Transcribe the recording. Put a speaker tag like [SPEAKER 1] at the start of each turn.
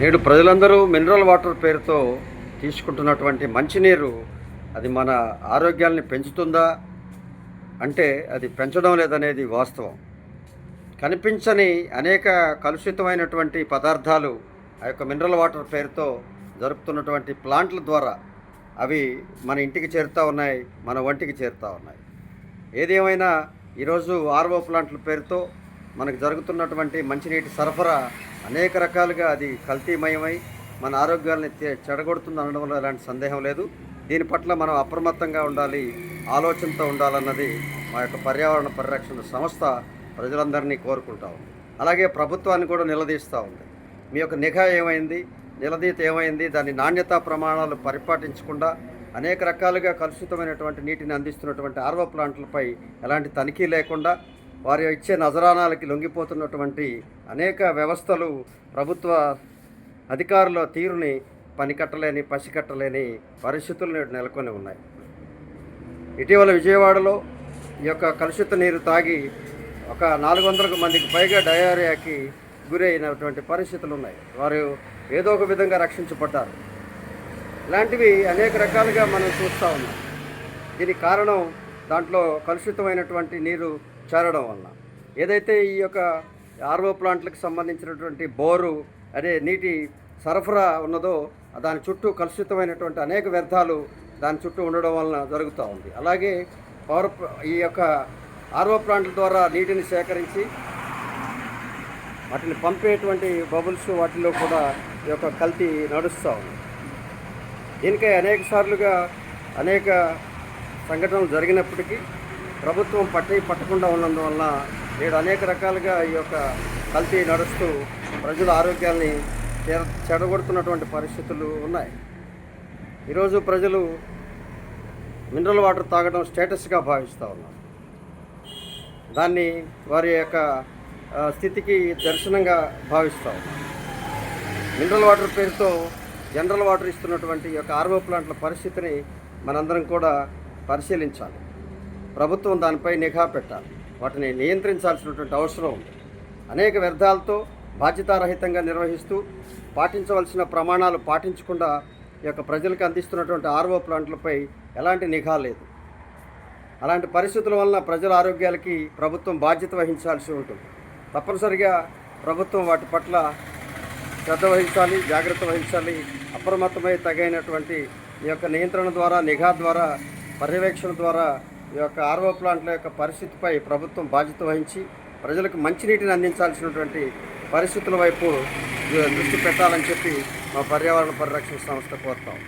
[SPEAKER 1] నేడు ప్రజలందరూ mineral water పేరుతో తీసుకుంటున్నటువంటి మంచినీరు అది మన ఆరోగ్యాల్ని పెంచుతుందా అంటే అది పెంచడం లేదనేది వాస్తవం. కనిపించని అనేక కలుషితమైనటువంటి పదార్థాలు ఆ యొక్క మినరల్ వాటర్ పేరుతో జరుపుతున్నటువంటి ప్లాంట్ల ద్వారా అవి మన ఇంటికి చేరుతూ ఉన్నాయి మన ఒంటికి చేరుతూ ఉన్నాయి. ఏదేమైనా ఈరోజు ఆర్వో ప్లాంట్ల పేరుతో మనకు జరుగుతున్నటువంటి మంచినీటి సరఫరా అనేక రకాలుగా అది కల్తీమయమై మన ఆరోగ్యాన్ని చెడగొడుతుంది చెడగొడుతుంది అనడంలో ఎలాంటి సందేహం లేదు. దీని పట్ల మనం అప్రమత్తంగా ఉండాలి ఆలోచనతో ఉండాలన్నది మా యొక్క పర్యావరణ పరిరక్షణ సంస్థ ప్రజలందరినీ కోరుకుంటా ఉంది. అలాగే ప్రభుత్వాన్ని కూడా నిలదీస్తూ ఉంది. మీ యొక్క నిఘా ఏమైంది నిలదీత ఏమైంది దాని నాణ్యతా ప్రమాణాలు పరిపాటించకుండా అనేక రకాలుగా కలుషితమైనటువంటి నీటిని అందిస్తున్నటువంటి ఆర్వ ప్లాంట్లపై ఎలాంటి తనిఖీ లేకుండా వారి ఇచ్చే నజరానాలకి లొంగిపోతున్నటువంటి అనేక వ్యవస్థలు ప్రభుత్వ అధికారుల తీరుని పనికట్టలేని పసికట్టలేని పరిస్థితులు నేడు నెలకొని ఉన్నాయి. ఇటీవల విజయవాడలో ఈ యొక్క కలుషిత నీరు తాగి ఒక నాలుగు వందలకు మందికి పైగా డయేరియాకి గురైనటువంటి పరిస్థితులు ఉన్నాయి. వారు ఏదో ఒక విధంగా రక్షించబడ్డారు. ఇలాంటివి అనేక రకాలుగా మనం చూస్తూ ఉన్నాం. దీనికి కారణం దాంట్లో కలుషితమైనటువంటి నీరు చేరడం వలన. ఏదైతే ఈ యొక్క ఆర్ఓ ప్లాంట్లకు సంబంధించినటువంటి బోరు అదే నీటి సరఫరా ఉన్నదో దాని చుట్టూ కలుషితమైనటువంటి అనేక వ్యర్థాలు దాని చుట్టూ ఉండడం వలన జరుగుతూ ఉంది. అలాగే పవర్ ఈ యొక్క ఆర్ఓ ప్లాంట్ల ద్వారా నీటిని సేకరించి వాటిని పంపేటువంటి బబుల్స్ వాటిలో కూడా ఈ యొక్క కల్తీ నడుస్తూ ఉంది. దీనికై అనేక సార్లుగా అనేక సంఘటనలు జరిగినప్పటికీ ప్రభుత్వం పట్టి పట్టకుండా ఉన్నందువలన నేడు అనేక రకాలుగా ఈ యొక్క కల్తీ నడుస్తూ ప్రజల ఆరోగ్యాన్ని చెడగొడుతున్నటువంటి పరిస్థితులు ఉన్నాయి. ఈరోజు ప్రజలు మినరల్ వాటర్ తాగడం స్టేటస్గా భావిస్తూ ఉన్నారు. దాన్ని వారి యొక్క స్థితికి దర్శనంగా భావిస్తూ ఉన్నారు. మినరల్ వాటర్ పేరుతో జనరల్ వాటర్ ఇస్తున్నటువంటి ఈ యొక్క ఆర్వో ప్లాంట్ల పరిస్థితిని మనందరం కూడా పరిశీలించాలి. ప్రభుత్వం దానిపై నిఘా పెట్టాలి. వాటిని నియంత్రించాల్సినటువంటి అవసరం ఉంది. అనేక వ్యర్థాలతో బాధ్యతారహితంగా నిర్వహిస్తూ పాటించవలసిన ప్రమాణాలు పాటించకుండా ఈ యొక్క ప్రజలకు అందిస్తున్నటువంటి ఆర్వో ప్లాంట్లపై ఎలాంటి నిఘా లేదు. అలాంటి పరిస్థితుల వలన ప్రజల ఆరోగ్యాలకి ప్రభుత్వం బాధ్యత వహించాల్సి ఉంటుంది. తప్పనిసరిగా ప్రభుత్వం వాటి పట్ల శ్రద్ధ వహించాలి జాగ్రత్త వహించాలి. అప్రమత్తమై తగైనటువంటి ఈ యొక్క నియంత్రణ ద్వారా నిఘా ద్వారా పర్యవేక్షణ ద్వారా ఈ యొక్క ఆర్వో ప్లాంట్ల యొక్క పరిస్థితిపై ప్రభుత్వం బాధ్యత వహించి ప్రజలకు మంచినీటిని అందించాల్సినటువంటి పరిస్థితుల వైపు దృష్టి పెట్టాలని చెప్పి మా పర్యావరణ పరిరక్షణ సంస్థ కోరుతాం.